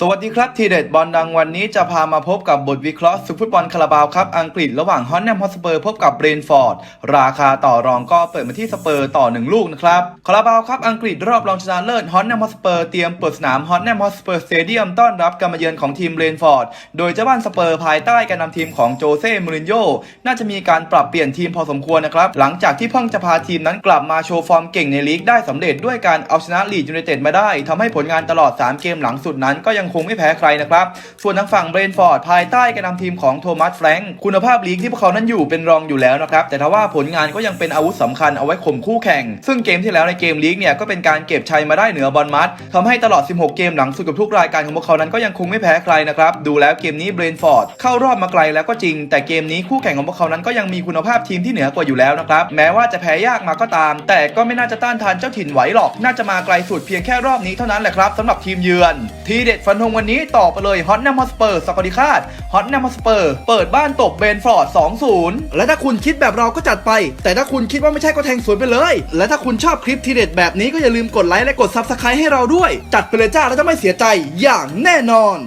สวัสดีครับ ทีเด็ดบอลดังวันนี้จะพามาพบกับบทวิเคราะห์สุดฟุตบอลคาราบาวครับ อังกฤษระหว่างฮอนแนมฮอสเปอร์พบกับเบรนฟอร์ด ราคาต่อรองก็เปิดมาที่สเปอร์ต่อ 1 ลูกนะครับคาราบาวครับ อังกฤษรอบรองชนะเลิศฮอนแนมฮอสเปอร์เตรียมเปิดสนามฮอนแนมฮอสเปอร์สเตเดียมต้อนรับการมาเยือนของทีมเบรนฟอร์ด โดยเจ้าบ้านสเปอร์ภายใต้การนำทีมของโจเซ่มูรินโญ่น่าจะมีการปรับเปลี่ยนทีมพอสมควรนะครับหลังจากที่เพิ่งจะพาทีมนั้นกลับมาโชว์ฟอร์มเก่งในลีกได้สำเร็จด้วยการเอาชนะลีดยูไนเต็ดมาได้ทำให้ผลงานตลอด 3 เกมหลังสุดนั้นก็ยังคงไม่แพ้ใครนะครับ ส่วนทางฝั่งเบรนฟอร์ดภายใต้การนำทีมของโทมัสแฟรงค์คุณภาพลีกที่พวกเขานั้นอยู่เป็นรองอยู่แล้วนะครับ แต่ทว่าผลงานก็ยังเป็นอาวุธสำคัญเอาไว้ข่มคู่แข่ง ซึ่งเกมที่แล้วในเกมลีกเนี่ยก็เป็นการเก็บชัยมาได้เหนือบอลมัดทำให้ตลอด 16 เกมหลังสุดกับทุกรายการของพวกเขานั้นก็ยังคงไม่แพ้ใครนะครับดูแล้วเกมนี้เบรนฟอร์ดเข้ารอบมาไกลแล้วก็จริง แต่เกมนี้คู่แข่งของพวกเขานั้นก็ยังมีคุณภาพทีมที่เหนือกว่าอยู่แล้วนะครับแม้ว่าจะแพ้ยากมาก็ตาม แต่ก็ไม่น่าจะต้านทานเจ้าถิ่นไหวหรอก น่าจะมาไกลสุดเพียงแค่รอบนี้เท่านั้นแหละครับสำหรับทีมเยือน ทีเด็ดฟันธงวันนี้ต่อไปเลยฮอตแนมฮอสเปอร์สกอริคาดฮอตแนมฮอสเปอร์เปิดบ้านตบเบนฟอร์ด 2-0 และถ้าคุณคิดแบบเราก็จัดไป แต่ถ้าคุณคิดว่าไม่ใช่ก็แทงสวนไปเลย และถ้าคุณชอบคลิปทีเด็ดแบบนี้ก็อย่าลืมกดไลค์และกดซับสไครต์ให้เราด้วย จัดไปเลยจ้าแล้วจะไม่เสียใจอย่างแน่นอน